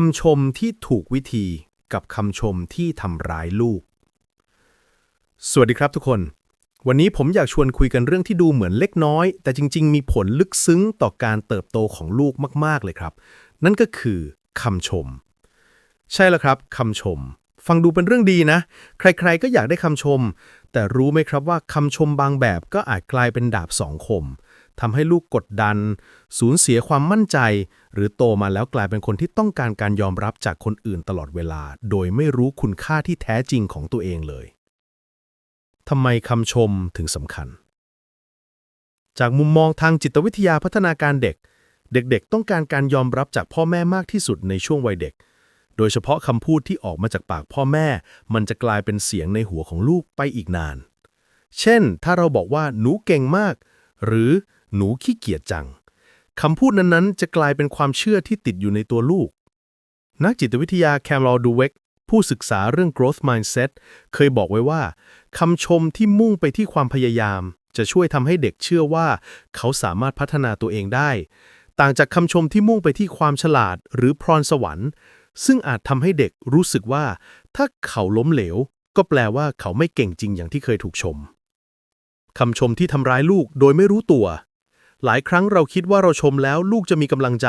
คำชมที่ถูกวิธีกับคำชมที่ทำร้ายลูก สวัสดีครับทุกคน วันนี้ผมอยากชวนคุยกันเรื่องที่ดูเหมือนเล็กน้อย แต่จริง ๆ มีผลลึกซึ้งต่อการเติบโตของลูกมาก ๆ เลยครับ นั่นก็คือคำชม ใช่แล้วครับคำชม ฟังดูเป็นเรื่องดีนะ ใคร ๆ ก็อยากได้คำชม แต่รู้ไหมครับว่าคำชมบางแบบก็อาจกลายเป็นดาบสองคม ทำให้ลูกกดดัน สูญเสียความมั่นใจ หรือโตมาแล้วกลายเป็นคนที่ต้องการการยอมรับจากคนอื่นตลอดเวลา โดยไม่รู้คุณค่าที่แท้จริงของตัวเองเลยทำไมคำชมถึงสำคัญ จากมุมมองทางจิตวิทยาพัฒนาการเด็ก เด็กๆ ต้องการการยอมรับจากพ่อแม่มากที่สุดในช่วงวัยเด็ก โดยเฉพาะคำพูดที่ออกมาจากปากพ่อแม่ มันจะกลายเป็นเสียงในหัวของลูกไปอีกนาน เช่น ถ้าเราบอกว่าหนูเก่งมาก หรือ หนูขี้เกียจจัง คำพูดนั้นๆ จะกลายเป็นความเชื่อที่ติดอยู่ในตัวลูก นักจิตวิทยาแคมรอลดูเวกผู้ศึกษาเรื่อง growth mindset เคยบอกไว้ว่าคำชมที่มุ่งไปที่ความพยายาม จะช่วยทำให้เด็กเชื่อว่า เขาสามารถพัฒนาตัวเองได้ ต่างจากคำชมที่มุ่งไปที่ความฉลาดหรือพรสวรรค์ ซึ่งอาจทำให้เด็กรู้สึกว่า ถ้าเขาล้มเหลว ก็แปลว่าเขาไม่เก่งจริงอย่างที่เคยถูกชมคำชมที่ทำร้ายลูกโดยไม่รู้ตัว หลายครั้งเราคิดว่าเราชมแล้วลูกจะมีกำลังใจ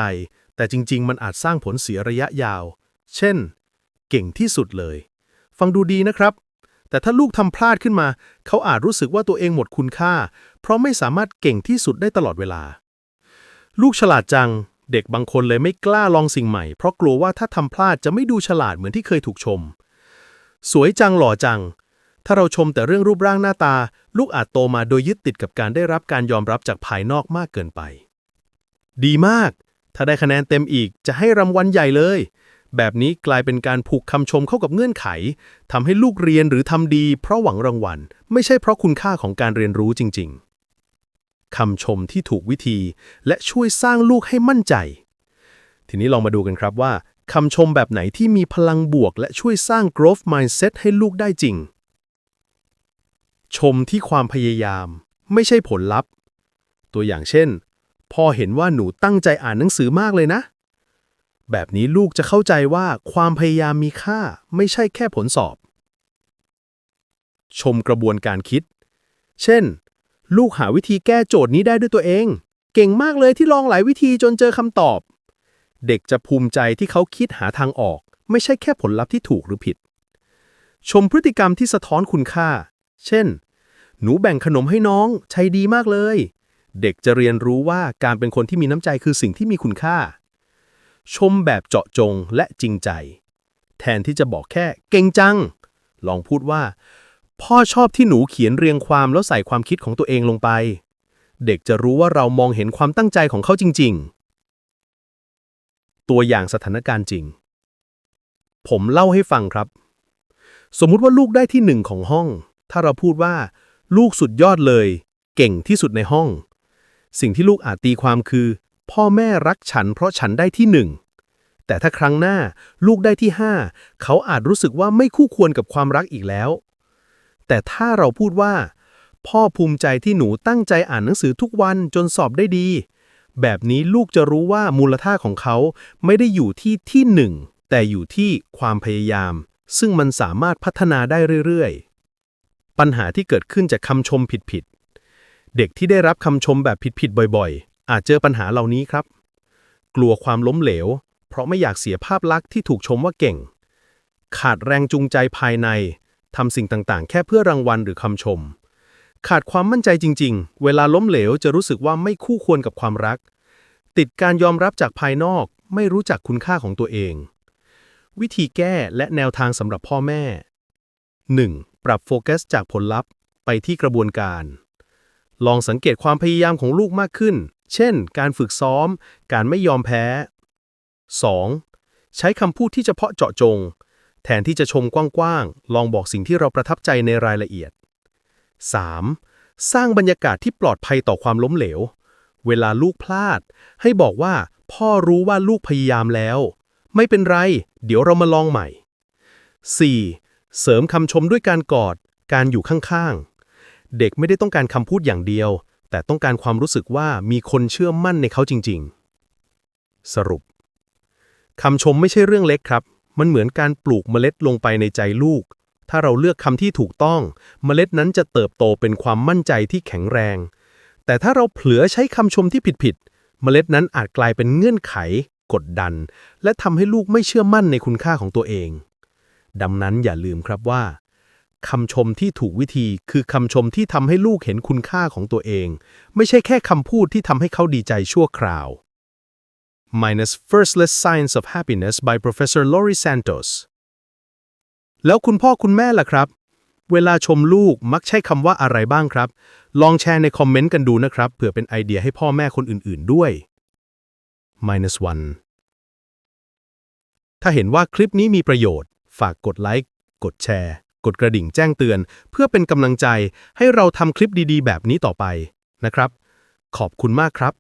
แต่จริง ๆ มันอาจสร้างผลเสียระยะยาว เช่น เก่งที่สุดเลย ฟังดูดีนะครับ แต่ถ้าลูกทำพลาดขึ้นมา เขาอาจรู้สึกว่าตัวเองหมดคุณค่า เพราะไม่สามารถเก่งที่สุดได้ตลอดเวลา ลูกฉลาดจัง เด็กบางคนเลยไม่กล้าลองสิ่งใหม่ เพราะกลัวว่าถ้าทำพลาดจะไม่ดูฉลาดเหมือนที่เคยถูกชม สวยจังหล่อจัง ถ้าเราชมแต่เรื่องรูปร่างหน้าตา ลูกอาจโตมาโดยยึดติดกับการได้รับการยอมรับจากภายนอกมากเกินไป ดีมาก ถ้าได้คะแนนเต็มอีกจะให้รางวัลใหญ่เลย แบบนี้กลายเป็นการผูกคำชมเข้ากับเงื่อนไขทำให้ลูกเรียนหรือทำดี เพราะหวังรางวัล ไม่ใช่เพราะคุณค่าของการเรียนรู้จริง ๆคำชมที่ถูกวิธี และช่วยสร้างลูกให้มั่นใจ ทีนี้ลองมาดูกันครับว่าคำชมแบบไหนที่มีพลังบวก และช่วยสร้าง growth mindset ให้ลูกได้จริง ชมที่ความพยายาม ไม่ใช่ผลลัพธ์ ตัวอย่างเช่น พ่อเห็นว่าหนูตั้งใจอ่านหนังสือมากเลยนะ แบบนี้ลูกจะเข้าใจว่าความพยายามมีค่าไม่ใช่แค่ผลสอบ ชมกระบวนการคิด เช่น ลูกหาวิธีแก้โจทย์นี้ได้ด้วยตัวเอง เก่งมากเลยที่ลองหลายวิธีจนเจอคำตอบ เด็กจะภูมิใจที่เขาคิดหาทางออก ไม่ใช่แค่ผลลัพธ์ที่ถูกหรือผิด ชมพฤติกรรมที่สะท้อนคุณค่า เช่น หนูแบ่งขนมให้น้อง ใช้ดีมากเลย เด็กจะเรียนรู้ว่าการเป็นคนที่มีน้ำใจคือสิ่งที่มีคุณค่า ชมแบบเจาะจงและจริงใจ แทนที่จะบอกแค่เก่งจัง ลองพูดว่า พ่อชอบที่หนูเขียนเรียงความแล้วใส่ความคิดของตัวเองลงไป เด็กจะรู้ว่าเรามองเห็นความตั้งใจของเขาจริง ๆ ตัวอย่างสถานการณ์จริง ผมเล่าให้ฟังครับสมมุติว่าลูกได้ที่หนึ่งของห้อง ถ้าเราพูดว่า ลูกสุดยอดเลย เก่งที่สุดในห้อง สิ่งที่ลูกอาจตีความคือ พ่อแม่รักฉันเพราะฉันได้ที่หนึ่งแต่ถ้าครั้งหน้าลูกได้ที่ห้าเขาอาจรู้สึกว่าไม่คู่ควรกับความรักอีกแล้ว แต่ถ้าเราพูดว่า พ่อภูมิใจที่หนูตั้งใจอ่านหนังสือทุกวันจนสอบได้ดี แบบนี้ลูกจะรู้ว่ามูลค่าของเขาไม่ได้อยู่ที่ที่หนึ่งแต่อยู่ที่ความพยายาม ซึ่งมันสามารถพัฒนาได้เรื่อยๆ ปัญหาที่เกิดขึ้นจากคำชมผิดๆ เด็กที่ได้รับคำชมแบบผิดๆ บ่อยๆ อาจเจอปัญหาเหล่านี้ครับ กลัวความล้มเหลว เพราะไม่อยากเสียภาพลักษณ์ที่ถูกชมว่าเก่ง ขาดแรงจูงใจภายใน ทำสิ่งต่างๆ แค่เพื่อรางวัลหรือคำชม ขาดความมั่นใจจริงๆ เวลาล้มเหลวจะรู้สึกว่าไม่คู่ควรกับความรัก ติดการยอมรับจากภายนอก ไม่รู้จักคุณค่าของตัวเอง วิธีแก้และแนวทางสำหรับพ่อแม่ 1. ปรับโฟกัสจากผลลัพธ์ไปที่กระบวนการ ลองสังเกตความพยายามของลูกมากขึ้น เช่น การฝึกซ้อม การไม่ยอมแพ้ 2. ใช้คำพูดที่เฉพาะเจาะจง แทนที่จะชมกว้างๆ ลองบอกสิ่งที่เราประทับใจในรายละเอียด 3. สร้างบรรยากาศที่ปลอดภัยต่อความล้มเหลว เวลาลูกพลาด ให้บอกว่าพ่อรู้ว่าลูกพยายามแล้ว ไม่เป็นไร เดี๋ยวเรามาลองใหม่ 4. เสริมคำชมด้วยการกอด การอยู่ข้างๆ เด็กไม่ได้ต้องการคำพูดอย่างเดียว แต่ต้องการความรู้สึกว่ามีคนเชื่อมั่นในเขาจริง ๆ สรุปคำชมไม่ใช่เรื่องเล็กครับ มันเหมือนการปลูกเมล็ดลงไปในใจลูก ถ้าเราเลือกคำที่ถูกต้อง เมล็ดนั้นจะเติบโตเป็นความมั่นใจที่แข็งแรง แต่ถ้าเราเผลอใช้คำชมที่ผิดๆ เมล็ดนั้นอาจกลายเป็นเงื่อนไข กดดัน และทำให้ลูกไม่เชื่อมั่นในคุณค่าของตัวเอง ดังนั้นอย่าลืมครับว่าคำชมที่ถูกวิธีคือคำชมที่ทำให้ลูกเห็นคุณค่าของตัวเอง ไม่ใช่แค่คำพูดที่ทำให้เขาดีใจชั่วคราว Minus Firstless Science of Happiness by Professor Laurie Santos แล้วคุณพ่อคุณแม่ล่ะครับ เวลาชมลูกมักใช้คำว่าอะไรบ้างครับ ลองแชร์ในคอมเมนต์กันดูนะครับ เผื่อเป็นไอเดียให้พ่อแม่คนอื่น ๆ ด้วย Minus one ถ้าเห็นว่าคลิปนี้มีประโยชน์ ฝากกดไลค์ กดแชร์ กดกระดิ่งแจ้งเตือน เพื่อเป็นกำลังใจให้เราทำคลิปดีๆ แบบนี้ต่อไปนะครับ ขอบคุณมากครับ